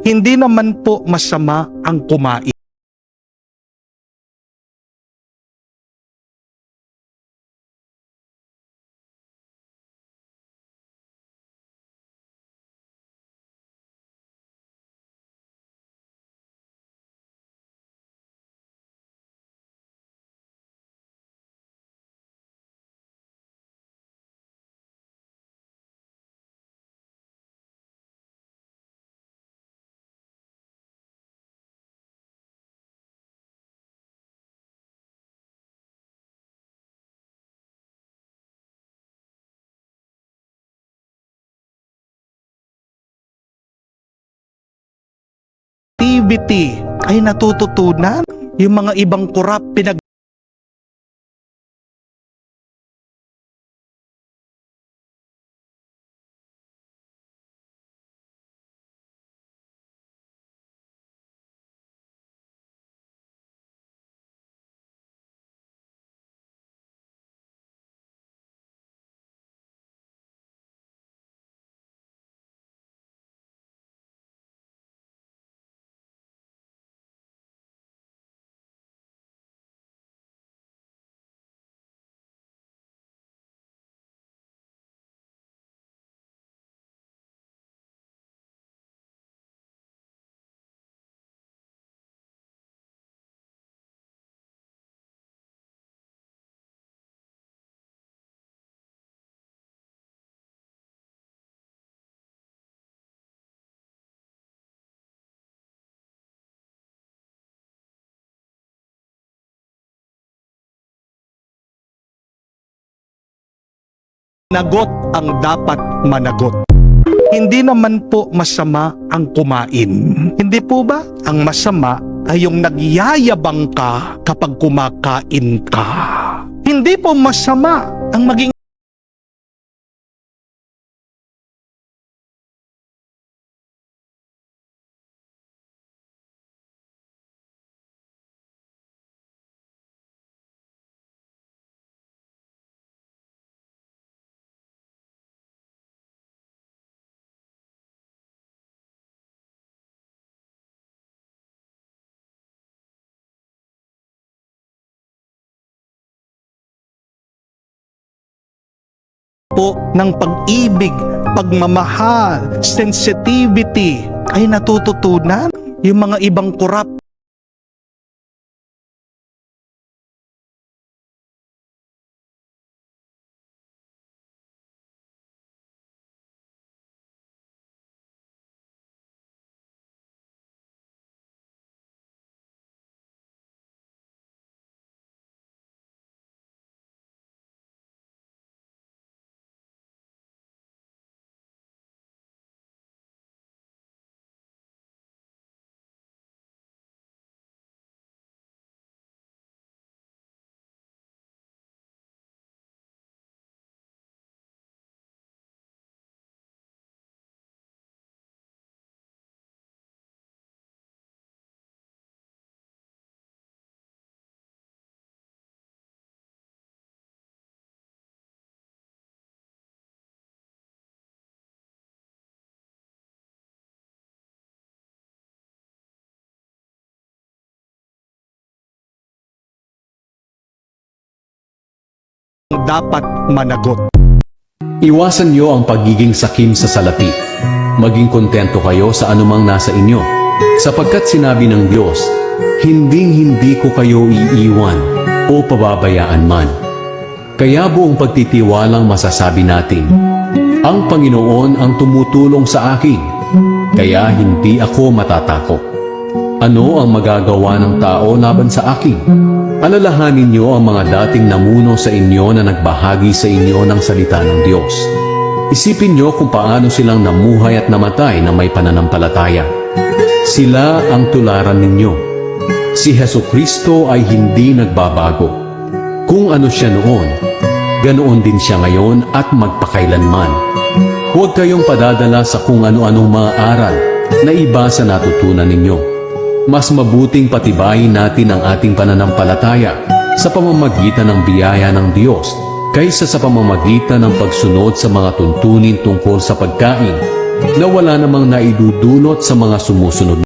Hindi naman po masama ang kumain. Activity ay natututunan. Yung mga ibang kurap pinag nagot ang dapat managot. Hindi naman po masama ang kumain. Hindi po ba? Ang masama ay yung nagyayabang ka kapag kumakain ka. Hindi po masama ang maging po ng pag-ibig, pagmamahal, sensitivity ay natututunan. Yung mga ibang kurap dapat managot. Iwasan niyo ang pagiging sakim sa salapi. Maging kontento kayo sa anumang nasa inyo. Sapagkat sinabi ng Diyos, Hinding-hindi ko kayo iiwan o pababayaan man. Kaya buong pagtitiwalang masasabi natin, Ang Panginoon ang tumutulong sa akin, kaya hindi ako matatakot. Ano ang magagawa ng tao laban sa akin? Alalahanin niyo ang mga dating namuno sa inyo na nagbahagi sa inyo ng salita ng Diyos. Isipin niyo kung paano silang namuhay at namatay na may pananampalataya. Sila ang tularan ninyo. Si Heso Kristo ay hindi nagbabago. Kung ano siya noon, ganoon din siya ngayon at magpakailanman. Huwag kayong padadala sa kung ano-anong mga aral na iba sa natutunan ninyo mas mabuting patibayin natin ang ating pananampalataya sa pamamagitan ng biyaya ng Diyos kaysa sa pamamagitan ng pagsunod sa mga tuntunin tungkol sa pagkain na wala namang naidudulot sa mga sumusunod